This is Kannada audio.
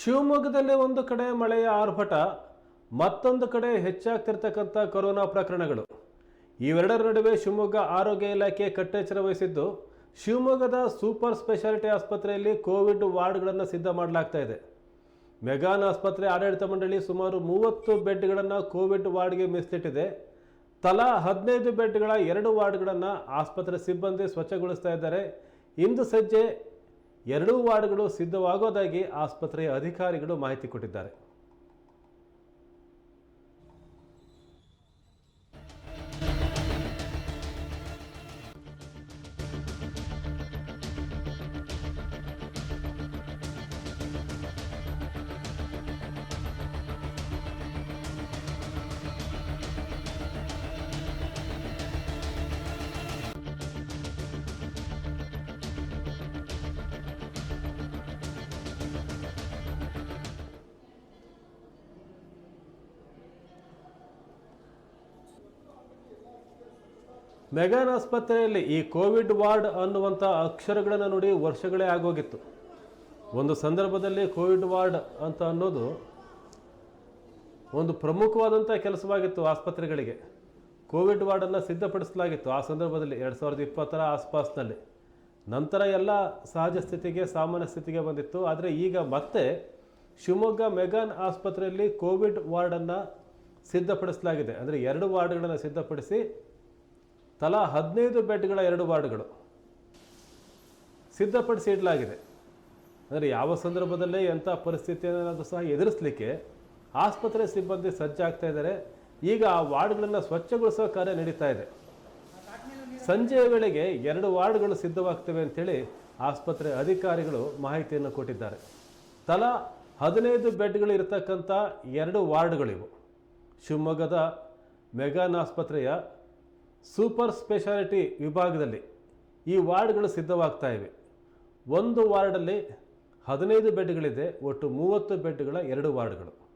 ಶಿವಮೊಗ್ಗದಲ್ಲಿ ಒಂದು ಕಡೆ ಮಳೆಯ ಆರ್ಭಟ, ಮತ್ತೊಂದು ಕಡೆ ಹೆಚ್ಚಾಗ್ತಿರ್ತಕ್ಕಂಥ ಕೊರೋನಾ ಪ್ರಕರಣಗಳು. ಇವೆರಡರ ನಡುವೆ ಶಿವಮೊಗ್ಗ ಆರೋಗ್ಯ ಇಲಾಖೆ ಕಟ್ಟೆಚ್ಚರ ವಹಿಸಿದ್ದು, ಶಿವಮೊಗ್ಗದ ಸೂಪರ್ ಸ್ಪೆಷಾಲಿಟಿ ಆಸ್ಪತ್ರೆಯಲ್ಲಿ ಕೋವಿಡ್ ವಾರ್ಡ್ಗಳನ್ನು ಸಿದ್ಧ ಮಾಡಲಾಗ್ತಾ ಇದೆ. ಮೆಗಾನ್ ಆಸ್ಪತ್ರೆ ಆಡಳಿತ ಮಂಡಳಿ ಸುಮಾರು ಮೂವತ್ತು ಬೆಡ್ಗಳನ್ನು ಕೋವಿಡ್ ವಾರ್ಡ್ಗೆ ಮೀಸಲಿಟ್ಟಿದೆ. ತಲಾ ಹದಿನೈದು ಬೆಡ್ಗಳ ಎರಡು ವಾರ್ಡ್ಗಳನ್ನು ಆಸ್ಪತ್ರೆ ಸಿಬ್ಬಂದಿ ಸ್ವಚ್ಛಗೊಳಿಸ್ತಾ ಇದ್ದಾರೆ. ಇಂದು ಸಂಜೆ ಎರಡೂ ವಾರ್ಡ್ಗಳು ಸಿದ್ಧವಾಗೋದಾಗಿ ಆಸ್ಪತ್ರೆಯ ಅಧಿಕಾರಿಗಳು ಮಾಹಿತಿ ಕೊಟ್ಟಿದ್ದಾರೆ. ಮೆಗಾನ್ ಆಸ್ಪತ್ರೆಯಲ್ಲಿ ಈ ಕೋವಿಡ್ ವಾರ್ಡ್ ಅನ್ನುವಂಥ ಅಕ್ಷರಗಳನ್ನು ನೋಡಿ ವರ್ಷಗಳೇ ಆಗೋಗಿತ್ತು. ಒಂದು ಸಂದರ್ಭದಲ್ಲಿ ಕೋವಿಡ್ ವಾರ್ಡ್ ಅಂತ ಅನ್ನೋದು ಒಂದು ಪ್ರಮುಖವಾದಂಥ ಕೆಲಸವಾಗಿತ್ತು ಆಸ್ಪತ್ರೆಗಳಿಗೆ. ಕೋವಿಡ್ ವಾರ್ಡನ್ನು ಸಿದ್ಧಪಡಿಸಲಾಗಿತ್ತು ಆ ಸಂದರ್ಭದಲ್ಲಿ ಎರಡು ಸಾವಿರದ ಇಪ್ಪತ್ತರ ಆಸ್ಪಾಸ್ನಲ್ಲಿ. ನಂತರ ಎಲ್ಲ ಸಹಜ ಸ್ಥಿತಿಗೆ, ಸಾಮಾನ್ಯ ಸ್ಥಿತಿಗೆ ಬಂದಿತ್ತು. ಆದರೆ ಈಗ ಮತ್ತೆ ಶಿವಮೊಗ್ಗ ಮೆಗಾನ್ ಆಸ್ಪತ್ರೆಯಲ್ಲಿ ಕೋವಿಡ್ ವಾರ್ಡನ್ನು ಸಿದ್ಧಪಡಿಸಲಾಗಿದೆ. ಅಂದರೆ ಎರಡು ವಾರ್ಡ್ಗಳನ್ನು ಸಿದ್ಧಪಡಿಸಿ ತಲಾ ಹದಿನೈದು ಬೆಡ್ಗಳ ಎರಡು ವಾರ್ಡ್ಗಳು ಸಿದ್ಧಪಡಿಸಿ ಇಡಲಾಗಿದೆ. ಅಂದರೆ ಯಾವ ಸಂದರ್ಭದಲ್ಲೇ ಎಂಥ ಪರಿಸ್ಥಿತಿಯನ್ನು ಸಹ ಎದುರಿಸಲಿಕ್ಕೆ ಆಸ್ಪತ್ರೆ ಸಿಬ್ಬಂದಿ ಸಜ್ಜಾಗ್ತಾ ಇದ್ದಾರೆ. ಈಗ ಆ ವಾರ್ಡ್ಗಳನ್ನು ಸ್ವಚ್ಛಗೊಳಿಸುವ ಕಾರ್ಯ ನಡೀತಾ ಇದೆ. ಸಂಜೆಯ ವೇಳೆಗೆ ಎರಡು ವಾರ್ಡ್ಗಳು ಸಿದ್ಧವಾಗ್ತವೆ ಅಂತೇಳಿ ಆಸ್ಪತ್ರೆ ಅಧಿಕಾರಿಗಳು ಮಾಹಿತಿಯನ್ನು ಕೊಟ್ಟಿದ್ದಾರೆ. ತಲಾ ಹದಿನೈದು ಬೆಡ್ಗಳು ಇರತಕ್ಕಂಥ ಎರಡು ವಾರ್ಡ್ಗಳಿವು. ಶಿವಮೊಗ್ಗದ ಮೆಗಾನ್ ಆಸ್ಪತ್ರೆಯ ಸೂಪರ್ ಸ್ಪೆಷಾಲಿಟಿ ವಿಭಾಗದಲ್ಲಿ ಈ ವಾರ್ಡ್ಗಳು ಸಿದ್ಧವಾಗ್ತಾ ಇವೆ. ಒಂದು ವಾರ್ಡಲ್ಲಿ ಹದಿನೈದು ಬೆಡ್ಗಳಿದೆ, ಒಟ್ಟು ಮೂವತ್ತು ಬೆಡ್ಗಳ ಎರಡು ವಾರ್ಡ್ಗಳು.